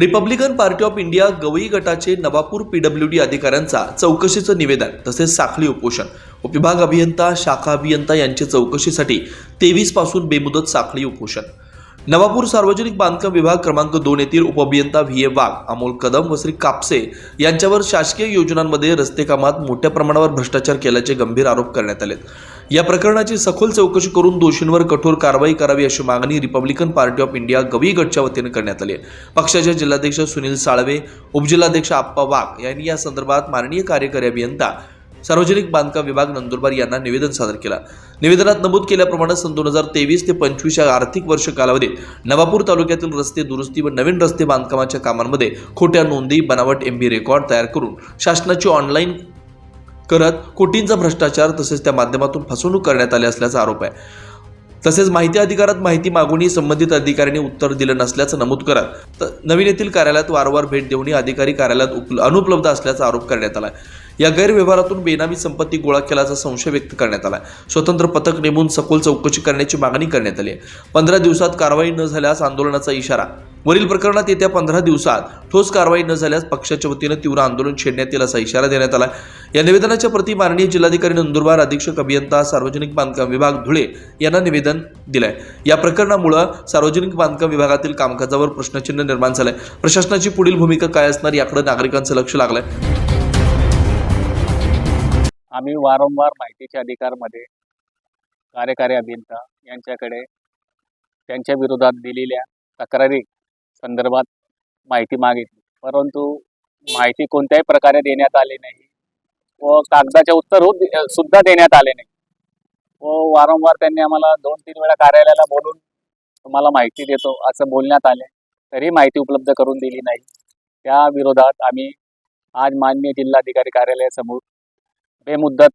Republican party of India Gavai गटाचे Navapur PWD अधिकाऱ्यांचा चौकशीचं निवेदन तसेच साखळी उपोषण. उपविभाग अभियंता शाखा अभियंता यांच्या चौकशीसाठी तेवीसपासून बेमुदत साखळी उपोषण. नवापूर सार्वजनिक बांधकाम विभाग क्रमांक दोन येथील उपअभियंता व्ही ए वाघ अमोल कदम व श्री कापसे यांच्यावर शासकीय योजनांमध्ये रस्ते कामात मोठ्या प्रमाणावर भ्रष्टाचार केल्याचे गंभीर आरोप करण्यात आले या प्रकरणाची सखोल चौकशी करून दोषींवर कठोर कारवाई करावी अशी मागणी Republican party of India Gavai गटच्या वतीने करण्यात आली आहे. पक्षाचे जिल्हाध्यक्ष सुनील साळवे उपजिल्हाध्यक्ष आप्पा वाघ यांनी या संदर्भात माननीय कार्यकारी अभियंता सार्वजनिक बांधकाम विभाग नंदुरबार यांना निवेदन सादर केला. निवेदनात नमूद केल्याप्रमाणे सन दोन हजार तेवीस ते पंचवीस या आर्थिक वर्ष कालावधीत नवापूर तालुक्यातील रस्ते दुरुस्ती व नवीन रस्ते बांधकामाच्या कामांमध्ये खोट्या नोंदी बनावट एमबी रेकॉर्ड तयार करून शासनाची ऑनलाईन करत कोटींचा भ्रष्टाचार तसेच त्या माध्यमातून फसवणूक करण्यात आली असल्याचा आरोप आहे. तसेच माहिती अधिकारात माहिती मागूनही संबंधित अधिकाऱ्यांनी उत्तर दिलं नसल्याचं नमूद करत नवीन येथील कार्यालयात वारंवार भेट देऊनही अधिकारी कार्यालयात अनुपलब्ध असल्याचा आरोप करण्यात आला या गैरव्यवहारातून बेनामी संपत्ती गोळा केल्याचा संशय व्यक्त करण्यात आला स्वतंत्र पथक नेमून सखोल चौकशी करण्याची मागणी करण्यात आली आहे. पंधरा दिवसात कारवाई न झाल्यास आंदोलनाचा इशारा वरील प्रकरणात येत्या पंधरा दिवसात ठोस कारवाई न झाल्यास पक्षाच्या वतीनं तीव्र आंदोलन छेडण्यात येईल असा इशारा देण्यात आला. या निवेदनाच्या प्रती माननीय जिल्हाधिकारी नंदुरबार अधीक्षक अभियंता सार्वजनिक बांधकाम विभाग धुळे यांना निवेदन दिलंय. या प्रकरणामुळं सार्वजनिक बांधकाम विभागातील कामकाजावर प्रश्नचिन्ह निर्माण झालंय. प्रशासनाची पुढील भूमिका काय असणार याकडे नागरिकांचं लक्ष लागलंय. आम्ही वारंवार माहितीच्या अधिकारमध्ये कार्यकारी अभियंता यांच्याकडे त्यांच्या विरोधात दिलेल्या तक्रारी संदर्भात माहिती मागितली. परंतु माहिती कोणत्याही प्रकारे देण्यात आली नाही व कागदाचे उत्तर सुद्धा देण्यात आले नाही. व वारंवार त्यांनी आम्हाला दोन तीन वेळा कार्यालयाला बोलून तुम्हाला माहिती देतो असं बोलण्यात आले. तरी माहिती उपलब्ध करून दिली नाही. त्या विरोधात आम्ही आज मान्य जिल्हाधिकारी कार्यालयासमोर बेमुद्दत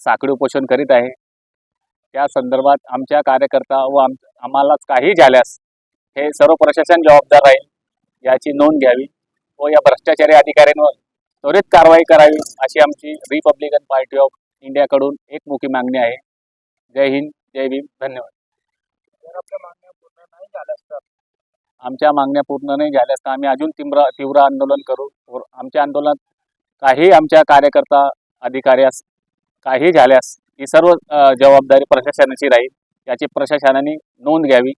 साखळी उपोषण करीत आहे. त्या संदर्भात आमच्या कार्यकर्ता व आम आम्हालाच काही झाल्यास हे सर्व प्रशासन जबाबदार राहील याची नोंद घ्यावी व या भ्रष्टाचारी अधिकाऱ्यांवर त्वरित कारवाई करावी अशी आमची रिपब्लिकन पार्टी ऑफ इंडियाकडून एकमुखी मागणी आहे. जय हिंद जय भीम धन्यवाद. आपल्या मागण्या पूर्ण नाही झाल्यास तर आमच्या मागण्या पूर्ण नाही झाल्यास तर आम्ही अजून तीव्र तीव्र आंदोलन करू. आमच्या आंदोलनात काही आमच्या कार्यकर्ता अधिकाऱ्यास काही झाल्यास ही सर्व जबाबदारी प्रशासनाची राहील याची प्रशासनाने नोंद घ्यावी.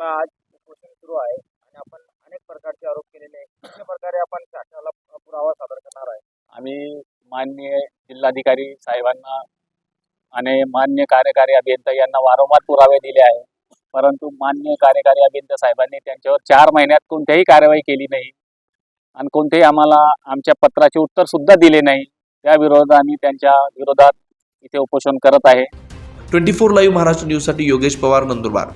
आपला आज उपोषण सुरू आहे आणि आपण अनेक प्रकारचे आरोप केलेले आहेत. कशा प्रकारे आपण शासनाला पुरावा सादर करणार आहे? आम्ही मान्य जिल्हाधिकारी साहेबांना आणि मान्य कार्यकारी अभियंता यांना वारंवार पुरावे दिले आहे परंतु मान्य कार्यकारी अभियंता साहेबांनी त्यांच्यावर चार महिन्यात कोणत्याही कारवाई केली नाही आणि कोणतेही आम्हाला आमच्या पत्राचे उत्तर सुद्धा दिले नाही. त्या विरोधात आम्ही त्यांच्या विरोधात इथे उपोषण करत आहे. ट्वेंटी फोर लाईव्ह महाराष्ट्र न्यूजसाठी योगेश पवार नंदुरबार.